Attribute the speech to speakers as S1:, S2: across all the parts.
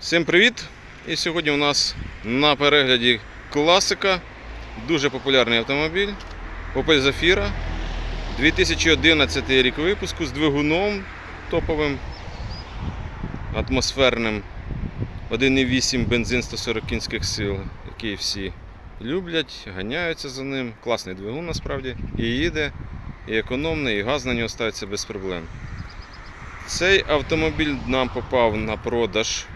S1: Всім привіт! І сьогодні у нас на перегляді класика, дуже популярний автомобіль Opel Zafira 2011 рік випуску з двигуном топовим атмосферним 1,8 бензин 140 кінських сил, який всі люблять, ганяються за ним. Класний двигун насправді. І їде, і економний, і газ на нього ставиться без проблем. Цей автомобіль нам попав на продаж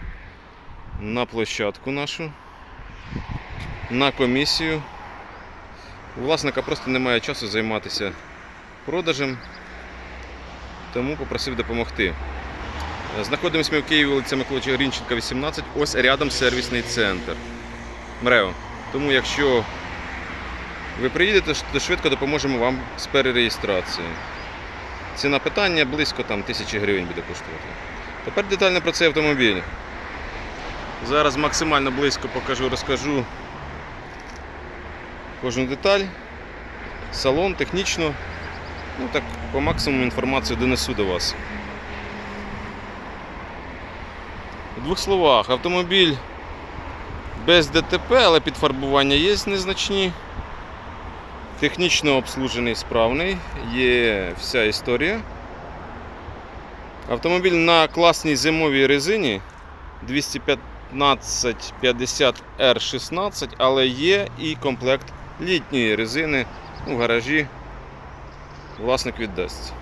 S1: на площадку нашу, на комісію. У власника просто немає часу займатися продажем, тому попросив допомогти. Знаходимося ми в Києві, вулиця Миколича Грінченка, 18, ось рядом сервісний центр. МРЕО. Тому якщо ви приїдете, то швидко допоможемо вам з перереєстрацією. Ціна питання близько там, тисячі гривень буде коштувати. Тепер детально про цей автомобіль. Зараз максимально близько покажу, розкажу кожну деталь, салон, технічно. Ну так, по максимуму інформацію донесу до вас. У двох словах, автомобіль без ДТП, але підфарбування є незначні. Технічно обслужений, справний, є вся історія. Автомобіль на класній зимовій резині 215-50 R16, але є і комплект літньої резини у гаражі. Власник віддасть.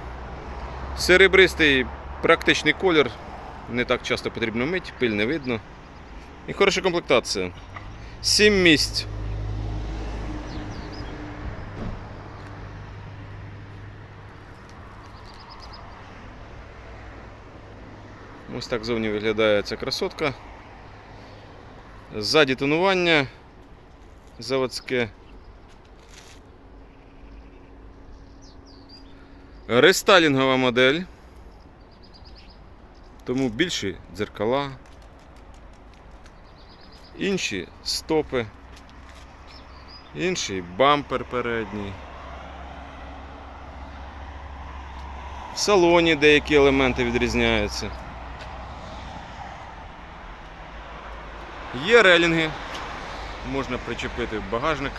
S1: Серебристий практичний колір, не так часто потрібно мить, пиль не видно. І хороша комплектація. 7 місць. Ось так зовні виглядає ця красотка. Ззаді тонування заводське. Рестайлінгова модель. Тому більші дзеркала. Інші стопи. Інший бампер передній. В салоні деякі елементи відрізняються. Є релінги, можна причепити в багажник.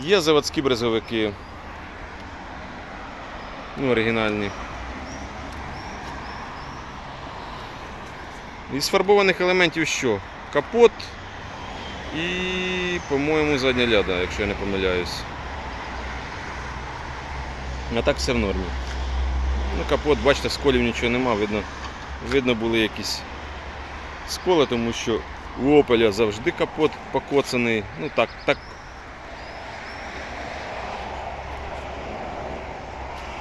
S1: Є заводські брезовики. Ну, оригінальні. Із фарбованих елементів що? Капот і, по-моєму, задня ляда, якщо я не помиляюсь. А так все в нормі. Ну, капот, бачите, сколів нічого нема, видно, видно були якісь сколи, тому що у Опеля завжди капот покоцаний. Ну так, так.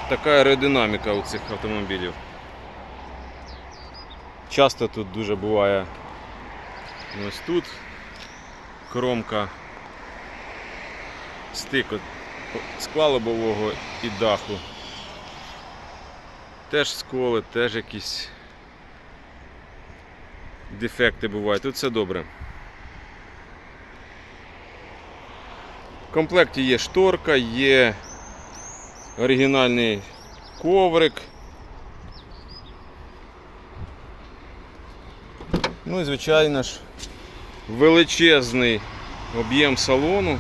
S1: Така аеродинаміка у цих автомобілів. Часто тут дуже буває ось тут кромка стик скла лобового і даху. Теж сколи, теж якісь дефекти бувають. Тут все добре. В комплекті є шторка, є оригінальний коврик. Ну і звичайно ж величезний об'єм салону.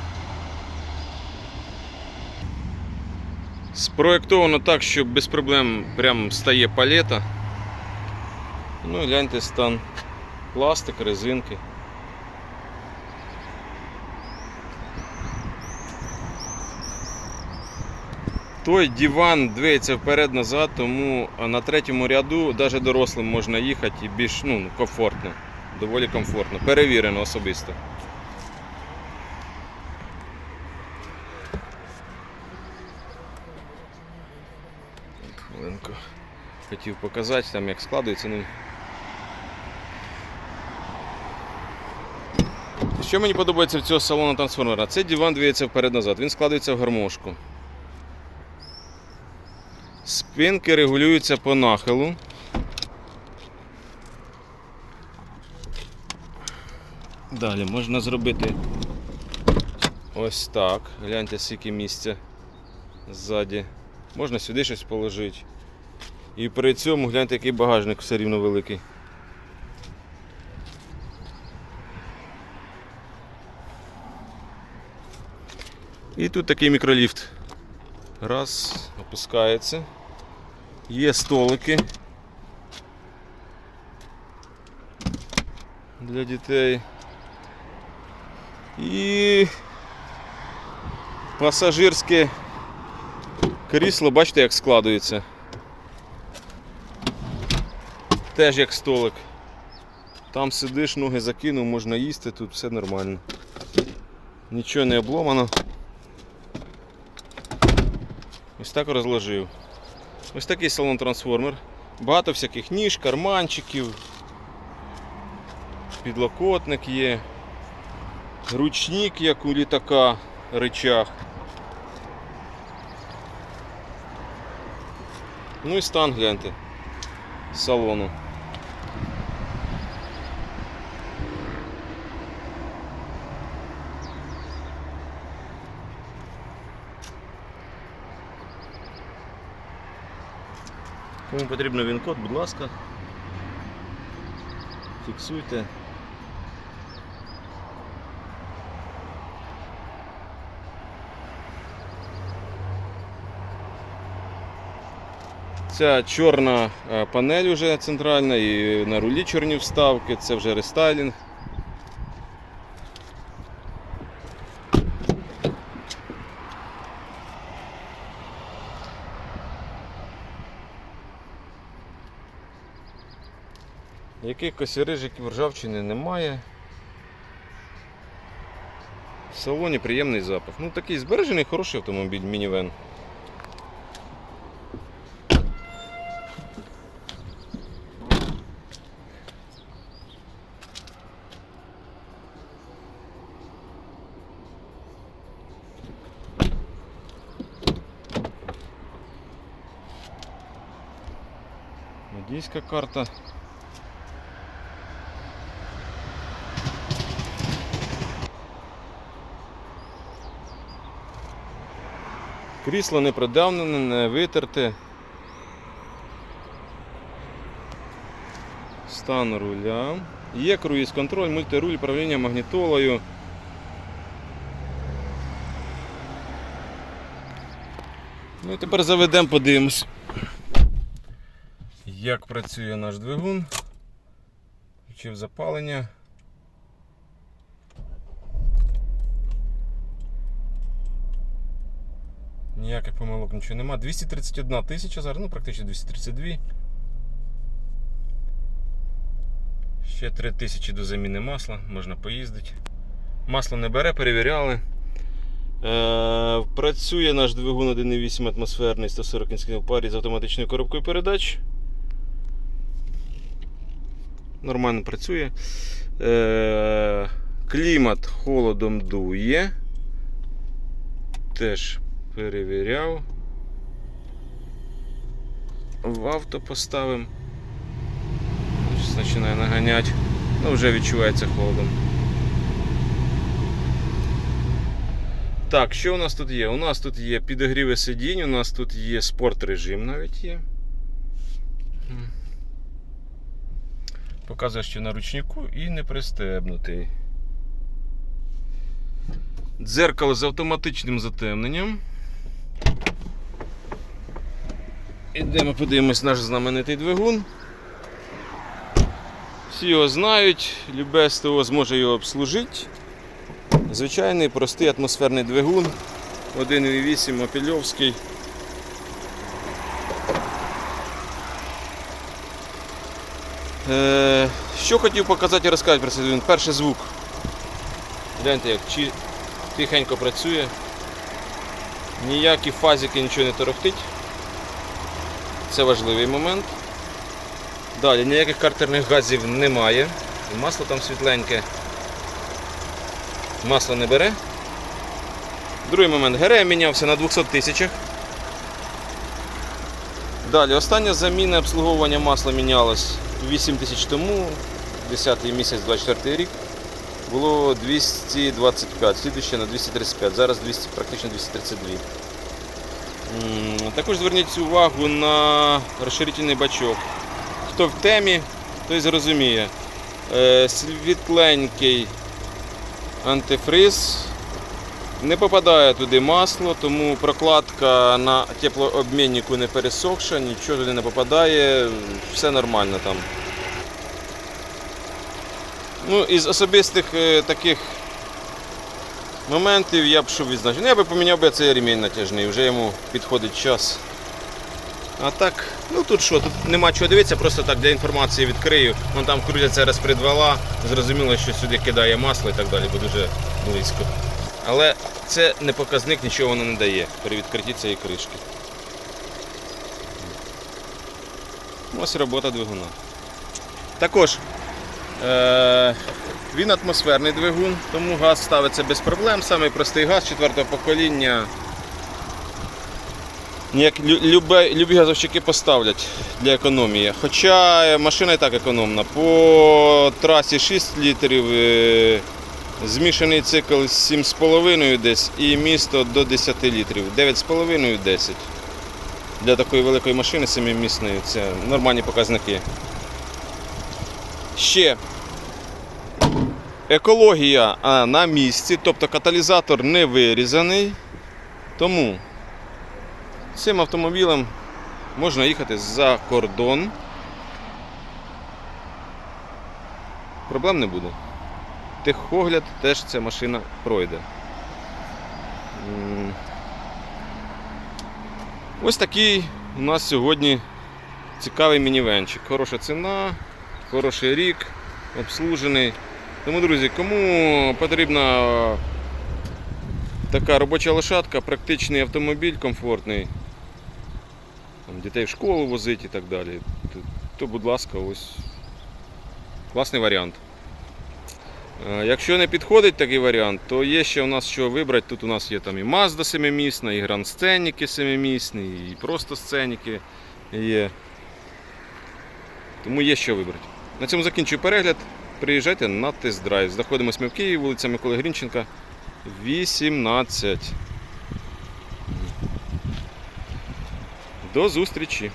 S1: Спроєктовано так, що без проблем прям стає палета. Ну і гляньте стан пластик, резинки. Той диван двиється вперед-назад, тому на третьому ряду навіть дорослим можна їхати і більш ну, комфортно, доволі комфортно, перевірено особисто. Хотів показати там як складується. Ну... Що мені подобається в цього салону трансформера? Цей диван двиється вперед-назад, він складується в гармошку. Спинки регулюються по нахилу. Далі можна зробити ось так. Гляньте, скільки місця ззаді. Можна сюди щось положити. І при цьому гляньте, який багажник все рівно великий. І тут такий мікроліфт. Раз, опускається. Є столики для дітей. І пасажирське крісло, бачите, як складується. Теж як столик. Там сидиш, ноги закинув, можна їсти, тут все нормально. Нічого не обломано. Ось так розложив. Ось такий салон трансформер. Багато всяких ніж, карманчиків. Підлокотник є. Ручник, як у літака, речах. Ну і стан гляньте салону. Кому потрібно він-код, будь ласка. Фіксуйте. Ця чорна е, панель вже центральна і на рулі чорні вставки, це вже рестайлінг. Якихось рижиків ржавчини немає. В салоні приємний запах. Ну такий збережений хороший автомобіль, мінівен. Водійська карта. Крісло не придавнене, не витерте. Стан руля. Є круїз контроль, мультируль, управління магнітолою. Ну і тепер заведемо, подивимось. Як працює наш двигун? Включив запалення. Ніяких помилок нічого нема. 231 тисяча зараз, ну практично 232. Ще 3 тисячі до заміни масла, можна поїздити. Масло не бере, перевіряли. Е, працює наш двигун 1,8 атмосферний 140 кінських парі з автоматичною коробкою передач. Нормально працює. Е, клімат холодом дує. Теж перевіряв. В авто поставимо. Щось починає наганяти. Ну, вже відчувається холодом. Так, що у нас тут є? У нас тут є підогріви сидінь, у нас тут є спорт режим навіть є. Показує, що на ручнику і не пристебнутий. Дзеркало з автоматичним затемненням. Ідемо подивимось наш знаменитий двигун. Всі його знають, любе СТО зможе його обслужити. Звичайний простий атмосферний двигун 1,8 Мопільовський. Е, що хотів показати і розказати про цей двигун? Перший звук. Гляньте, як тихенько працює. Ніякі фазики нічого не торохтить. Це важливий момент. Далі ніяких картерних газів немає. Масло там світленьке. Масло не бере. Другий момент ГРМ мінявся на 200 тисячах. Далі, остання заміна обслуговування масла мінялось 8 тисяч тому, 10 місяць 24 рік. Було 225, слідуще на 235, зараз 200, практично 232. Також зверніть увагу на розширительний бачок. Хто в темі, той зрозуміє. Е, Світленький антифриз. Не попадає туди масло, тому прокладка на теплообміннику не пересохша, нічого туди не попадає, все нормально там. Ну, із особистих е, таких моментів я б що відзначив. Ну, я би поміняв би цей ремінь натяжний, вже йому підходить час. А так, ну тут що, тут нема чого дивитися, просто так для інформації відкрию. Вон там крутяться розпредвала, зрозуміло, що сюди кидає масло і так далі, бо дуже близько. Але це не показник, нічого воно не дає при відкритті цієї кришки. Ось робота двигуна. Також він атмосферний двигун, тому газ ставиться без проблем. Самий простий газ четвертого покоління. Як лю- любе- любі газовщики поставлять для економії. Хоча е, машина і так економна. По трасі 6 літрів, е, змішаний цикл 7,5 десь і місто до 10 літрів. 9,5 10. Для такої великої машини 7-місної це нормальні показники. Ще екологія на місці, тобто каталізатор не вирізаний. Тому цим автомобілем можна їхати за кордон. Проблем не буде. Техогляд теж ця машина пройде. Ось такий у нас сьогодні цікавий мінівенчик. Хороша ціна, хороший рік, обслужений. Тому, друзі, кому потрібна така робоча лошадка, практичний автомобіль, комфортний, там, дітей в школу возить і так далі, то, то будь ласка, ось класний варіант. Е, Якщо не підходить такий варіант, то є ще у нас що вибрати. Тут у нас є там і Mazda 7-місна, і Grand Scenic 7-місні, і просто сценіки є. Тому є що вибрати. На цьому закінчую перегляд. Приїжджайте на тест-драйв. Знаходимося ми в Києві, вулиця Миколи Грінченка, 18. До зустрічі!